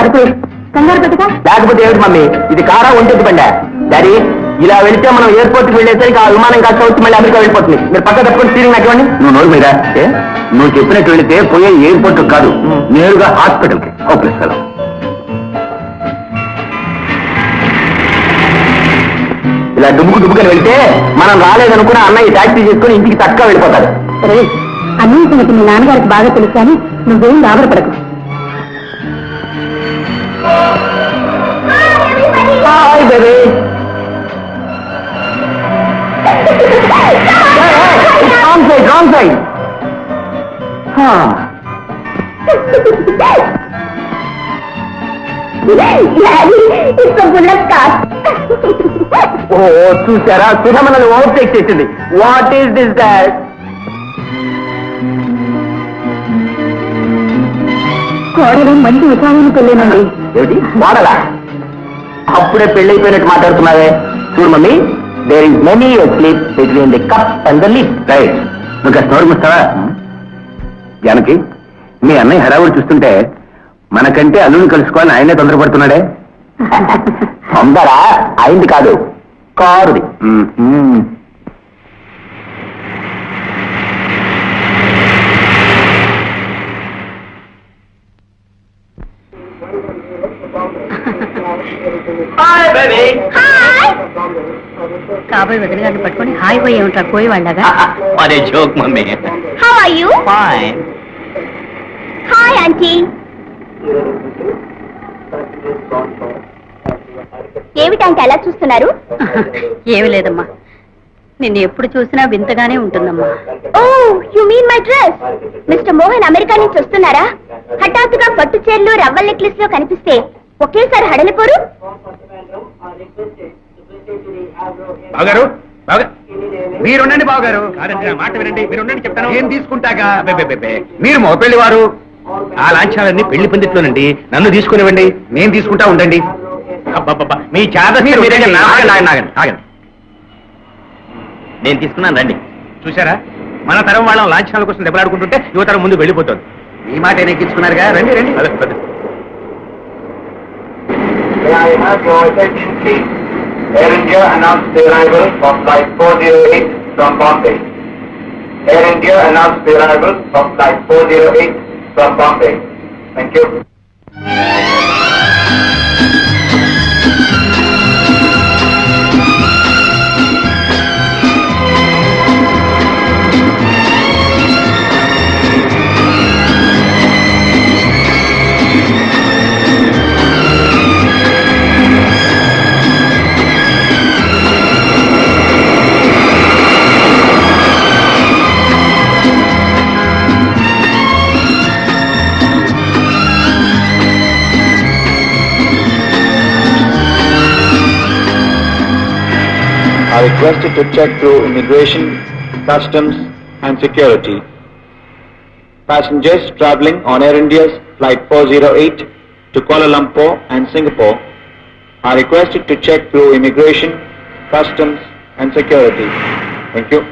అరుపు కంగారు పెట్టుకో. లేకపోతే ఏమిటి మమ్మీ? ఇది కారా ఒంటెత్తి బండి? డాడీ ఇలా వెళ్తే మనం ఎయిర్పోర్ట్కి వెళ్ళేసరికి ఆ విమానం కాస్త వచ్చి మళ్ళీ అమెరికా వెళ్ళిపోతుంది. మీరు పక్క తప్పుకొని స్టీరింగ్ నాకు ఇవ్వండి నువ్వు నోరు మీద నువ్వు చెప్పినట్టు వెళితే పోయే ఎయిర్పోర్ట్ కాదు నేరుగా హాస్పిటల్కి హోప్లెస్ కదా ఇలా డుబ్బుకు డుబ్బుకని వెళ్తే మనం రాలేదనుకున్న అన్నయ్య టాక్సీ చేసుకుని ఇంటికి తక్కువ వెళ్ళిపోతాడు. రే అన్ని మీ నాన్నగారికి బాగా తెలుసు కానీ నువ్వేం గాబరపడకు hi baby wrong side wrong side ఓ చూసారా సుధ మనల్ని ఓవర్టేక్ చేసింది. వాట్ ఈస్ దిస్ దాట్ కోడలు మంచి విషయానికి వెళ్ళానండి ఏమిటి? వాడలా? అప్పుడే పెళ్ళైపోయినట్టు మాట్లాడుతున్నావే. చూడు mummy there is many slip between the cup and the lip right నువ్వు కాస్త జానకి మీ అన్నయ్య హడావుడు చూస్తుంటే మనకంటే అల్లుని కలుసుకోవాలని ఆయనే తొందరపడుతున్నాడే. తొందర? అయింది కాదు. కారుది. కాబోయే వదిన గారిని పట్టుకొని హాయ్ పోయి ఉంటారు పోయి వాళ్ళగా. అదే joke mummy. How are you? Fine Hi, Auntie. ఏమిటంటే అలా చూస్తున్నారు? ఏమి లేదమ్మా. నిన్ను ఎప్పుడు చూసినా వింతగానే ఉంటుందమ్మా. ఓ you mean my dress mister Mohan America నుంచి వస్తున్నారా? హఠాత్తుగా పట్టు చీరలు రవ్వల్ నెక్లెస్లో కనిపిస్తే ఒకేసారి హడలిపోరు? బావగారు బావగా మీరుండండి బావగారు. కాదండి నా మాట వినండి. మీరుండండి చెప్తాను. ఏం తీసుకుంటాగా. మీరు మగపెళ్ళి వారు. ఆ లాంఛనాలన్నీ పెళ్ళి పందిట్లోనండి. నన్ను తీసుకునివ్వండి. నేను తీసుకుంటా ఉండండి. మీ నేను తీసుకున్నాను రండి. చూసారా మన తరం వాళ్ళం లాంఛనాల కోసం దెబ్బలాడుకుంటుంటే యువతరం ముందు వెళ్ళిపోతుంది. ఈ మాట ఎక్కించుకున్నారుగా రండి రండి. Air India announced the arrival of Flight 408 from Bombay. Air India announced the arrival of Flight 408 from Bombay. Thank you. Requested to check through immigration, customs and security. Passengers traveling on Air India's Flight 408 to Kuala Lumpur and Singapore are requested to check through immigration, customs and security. Thank you.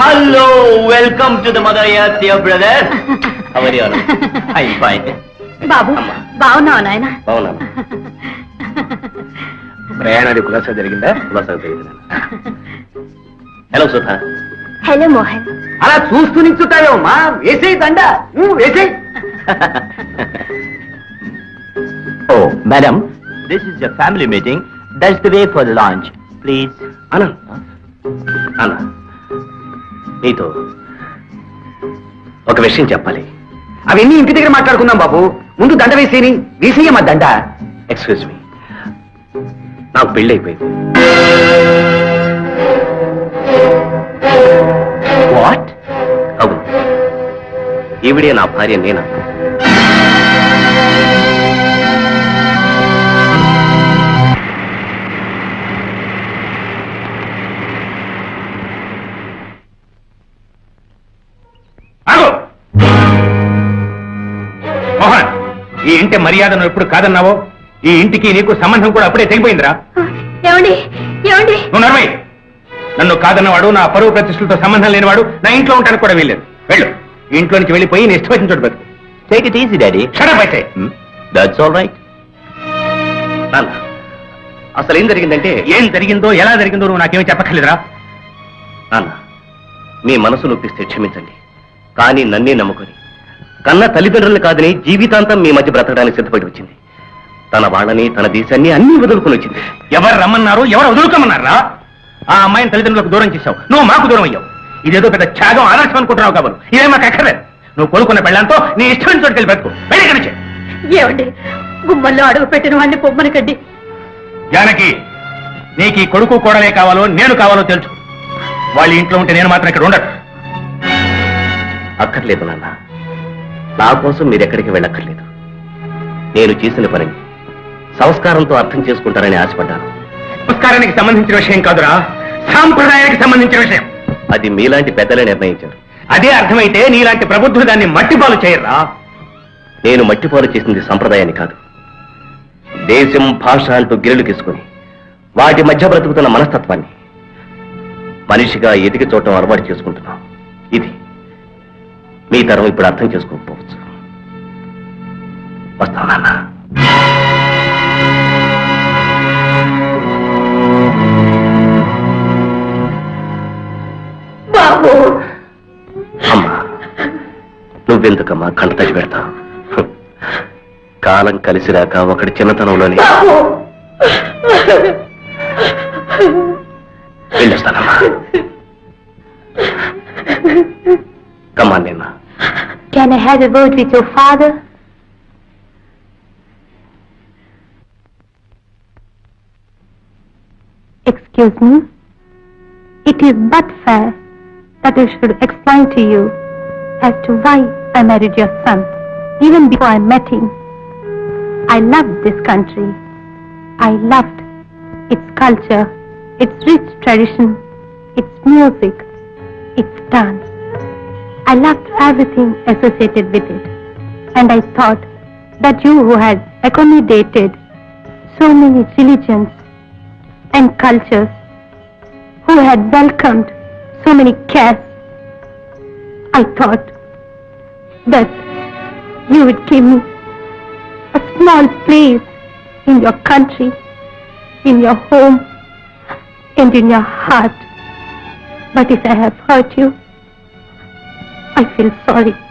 Hello welcome to the mother earth your brother అవరి I fine బాబు బాగున్నావు నాయన? బాగున్నాను. ప్రయాణానికి కులాసా జరిగిందా? కులాసాగా తెలియదు hello Sudha. Hello Mohan. అలా చూస్తూ నించుంటావేమమ్మా వేసేయి దండ. వేసేయి ఓ madam this is your family meeting that's the way for lunch please అనా అన్న. నీతో ఒక విషయం చెప్పాలి. అవన్నీ ఇంటి దగ్గర మాట్లాడుకుందాం బాబు. ముందు దండ వేసేని. వేసేయమ్మా దండ. ఎక్స్క్యూజ్ మీ నాకు పెళ్ళైపోయింది. వాట్ అవును. ఈవిడే నా భార్య నేనా? ఈ ఇంటి మర్యాదను ఎప్పుడు కాదన్నావో? ఈ ఇంటికి నీకు సంబంధం కూడా అప్పుడే తెగిపోయిందిరా. ఏమండి? ఏమండి? నువ్వు నర్మయ్య నన్ను కాదన్నవాడు నా పరువు ప్రతిష్టలతో సంబంధం లేనివాడు నా ఇంట్లో ఉంటానికి కూడా వీల్లేదు. వెళ్ళు. ఈ ఇంట్లో నుంచి వెళ్ళిపోయి నీ ఇష్టం చోటు బతుకు take it easy daddy shut up అయితే దట్స్ ఆల్ రైట్ నాన్న అసలు ఏం జరిగిందంటే ఏం జరిగిందో ఎలా జరిగిందో నువ్వు నాకేమీ చెప్పక్కర్లేదురా. నాన్న మీ మనసు నొప్పిస్తే క్షమించండి. కానీ నన్నే నమ్ముకొని కన్న తల్లిదండ్రులు కాదని జీవితాంతం మీ మధ్య బ్రతకడానికి సిద్ధపడి వచ్చింది. తన వాళ్ళని తన దేశాన్ని అన్ని వదులుకొని వచ్చింది. ఎవరు రమ్మన్నారు ఎవరు వదులుకోమన్నారా? ఆ అమ్మాయిని తల్లిదండ్రులకు దూరం చేశావు. నువ్వు మాకు దూరం అయ్యావు. ఇదేదో పెద్ద త్యాగం ఆదర్శం అనుకుంటున్నావు కాబట్టి ఇదే మాకు ఎక్కర్లేదు నువ్వు కొనుక్కున్న పెళ్ళంతో నీ ఇష్టం చోటుకెళ్ళి బతుకు. వెళ్ళి కనిచే ఏమండి గుమ్మల్లో అడుగు పెట్టిన వాడిని పొమ్మనకండి జానకి నీకు ఈ కొడుకు కోడలే కావాలో నేను కావాలో తెలుసు. వాళ్ళ ఇంట్లో ఉంటే నేను మాత్రం ఇక్కడ ఉండను. అక్కర్లేదు నాన్న. నా కోసం మీరు ఎక్కడికి వెళ్ళక్కర్లేదు. నేను చేసిన పని సంస్కారంతో అర్థం చేసుకుంటారని ఆశపడ్డాను. సంస్కారానికి సంబంధించిన విషయం కాదురా. సాంప్రదాయానికి సంబంధించిన విషయం. అది మీలాంటి పెద్దలే నిర్ణయించారు. అదే అర్థమైతే నీలాంటి ప్రబుద్ధులు దాన్ని మట్టిపాలు చేయరా? నేను మట్టిపాలు చేసింది సంప్రదాయాన్ని కాదు. దేశం భాష అంటూ గిరులు తీసుకుని వాటి మధ్య బ్రతుకుతున్న మనస్తత్వాన్ని మనిషిగా ఎదిగి చూడటం అలవాటు చేసుకుంటున్నాం. ఇది మీ తరం ఇప్పుడు అర్థం చేసుకోకపోవచ్చు. వస్తాం నాన్న? అమ్మా నువ్వెందుకమ్మా కంట తడి పెడతావు. కాలం కలిసిరాక ఒకటి చిన్నతనంలోనే వెళ్ళొస్తానమ్మా కమ్మా నిన్న Can I have a word with your father? Excuse me? It is but fair that I should explain to you as to why I married your son. Even before I met him, I loved this country. I loved its culture, its rich tradition, its music, its dance. I loved everything associated with it. And I thought that you who had accommodated so many religions and cultures, who had welcomed so many castes, I thought that you would give me a small place in your country, in your home, and in your heart. But if I have hurt you, I feel sorry.